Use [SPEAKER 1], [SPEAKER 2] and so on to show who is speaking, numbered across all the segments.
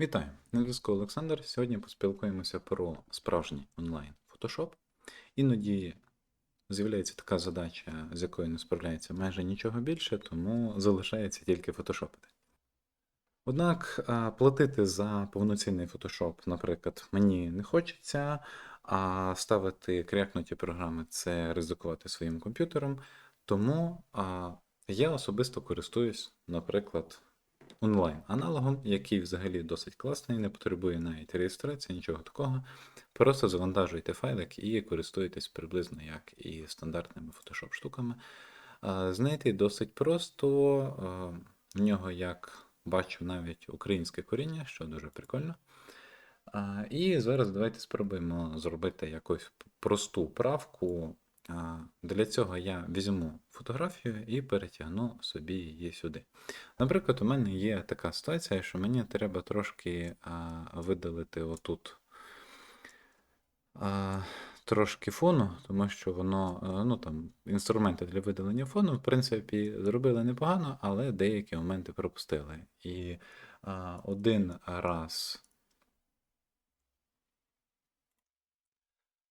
[SPEAKER 1] Вітаю! На зв'язку Олександр. Сьогодні поспілкуємося про справжній онлайн Photoshop. Іноді з'являється така задача, з якою не справляється майже нічого більше, тому залишається тільки фотошопити. Однак платити за повноцінний Photoshop, наприклад, мені не хочеться, а ставити крякнуті програми це ризикувати своїм комп'ютером. Тому я особисто користуюсь, наприклад, онлайн-аналогом, який взагалі досить класний, не потребує навіть реєстрації, нічого такого. Просто завантажуйте файлик і користуєтесь приблизно як і стандартними Photoshop штуками. Знайти досить просто. В нього, як бачу, навіть українське коріння, що дуже прикольно. І зараз давайте спробуємо зробити якусь просту правку. Для цього я візьму фотографію і перетягну собі її сюди. Наприклад, у мене є така ситуація, що мені треба трошки а, видалити отут а, трошки фону, тому що воно, ну там, інструменти для видалення фону, в принципі, зробили непогано, але деякі моменти пропустили. І а, один раз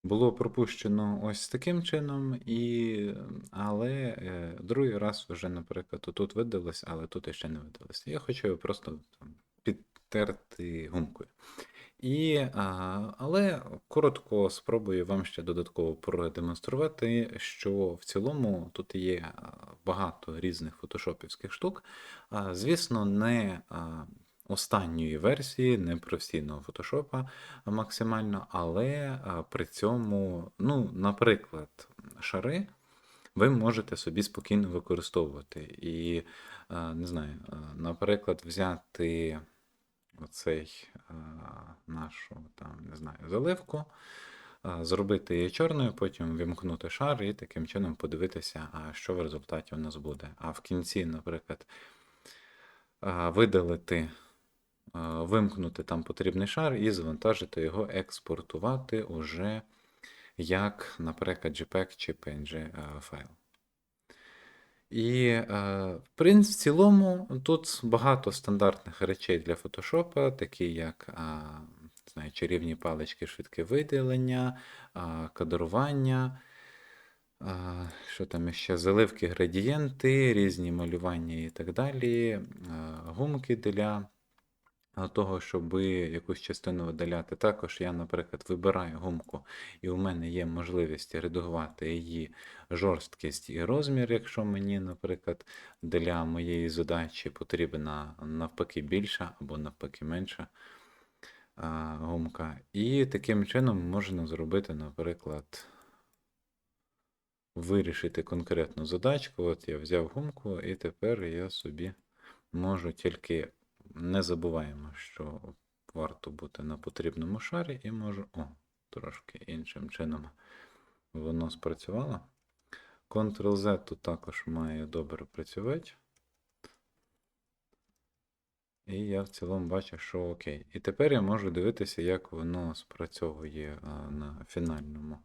[SPEAKER 1] було пропущено ось таким чином, і, але е, другий раз вже, наприклад, тут видалось, але тут іще не видалось. Я хочу його просто там, підтерти гумкою. І, а, але коротко спробую вам ще додатково продемонструвати, що в цілому тут є багато різних фотошопівських штук. А, Звісно, не а, останньої версії, не професійного фотошопа максимально, але при цьому, ну, наприклад, шари. Ви можете собі спокійно використовувати. І, не знаю, наприклад, взяти оцей нашу там, не знаю, заливку, зробити її чорною, потім вімкнути шар і таким чином подивитися, що в результаті у нас буде. А в кінці, наприклад, видалити, вимкнути там потрібний шар і завантажити його, експортувати уже як, наприклад, JPEG чи PNG файл. І, е, в принципі, в цілому тут багато стандартних речей для фотошопа, такі як знаю, чарівні палички, швидке виділення, кадрування, що там ще, заливки, градієнти, різні малювання і так далі, гумки для а, того, щоб якусь частину видаляти. Також я, наприклад, вибираю гумку, і у мене є можливість редагувати її жорсткість і розмір, якщо мені, наприклад, для моєї задачі потрібна навпаки більша або навпаки менша гумка. І таким чином можна зробити, наприклад, вирішити конкретну задачку. От я взяв гумку, і тепер я собі можу тільки не забуваємо, що варто бути на потрібному шарі, і можу. О, трошки іншим чином воно спрацювало. Ctrl-Z тут також має добре працювати. І я в цілому бачу, що окей. І тепер я можу дивитися, як воно спрацьовує на фінальному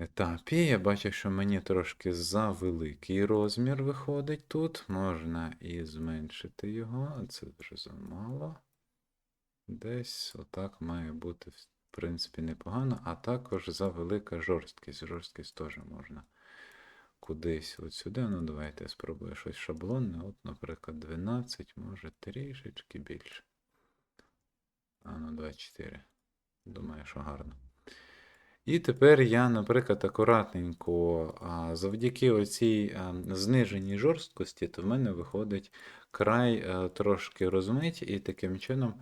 [SPEAKER 1] етапі. Я бачу, що мені трошки завеликий розмір виходить тут. Можна і зменшити його, це дуже замало. Десь отак має бути, в принципі, непогано, а також завелика жорсткість. Жорсткість теж можна кудись от сюди. Ну, давайте я спробую щось шаблонне. От, наприклад, 12, може трішечки більше. А ну, 24. Думаю, що гарно. І тепер я, наприклад, акуратненько, завдяки оцій зниженій жорсткості, то в мене виходить край трошки розмить, і таким чином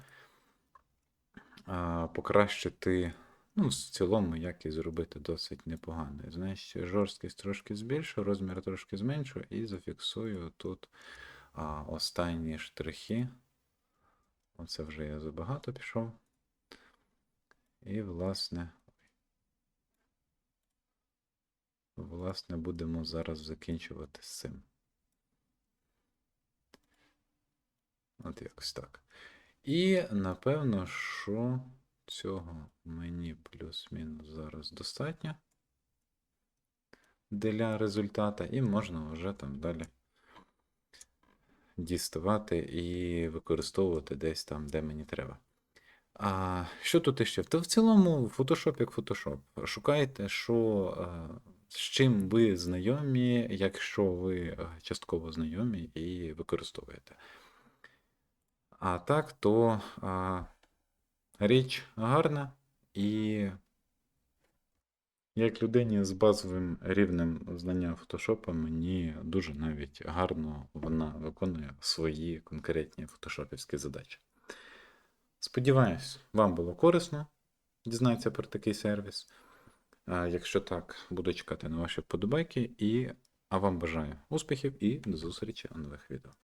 [SPEAKER 1] покращити, ну, в цілому, як і зробити досить непогано. Значить, жорсткість трошки збільшу, розмір трошки зменшу, і зафіксую тут останні штрихи. Оце вже я забагато пішов. І, власне. Власне, будемо зараз закінчувати з цим. От якось так. І напевно, що цього мені плюс-мінус зараз достатньо для результата, і можна вже там далі діставати і використовувати десь там, де мені треба. А що тут іще? Та в цілому Photoshop як Photoshop. Шукайте, що, е, з чим ви знайомі, якщо ви е, частково знайомі і використовуєте. А так, то а, річ гарна і як людині з базовим рівнем знання фотошопа, мені дуже навіть гарно вона виконує свої конкретні фотошопівські задачі. Сподіваюсь, вам було корисно дізнатися про такий сервіс. Якщо так, буду чекати на ваші вподобайки і а вам бажаю успіхів і до зустрічі у нових відео.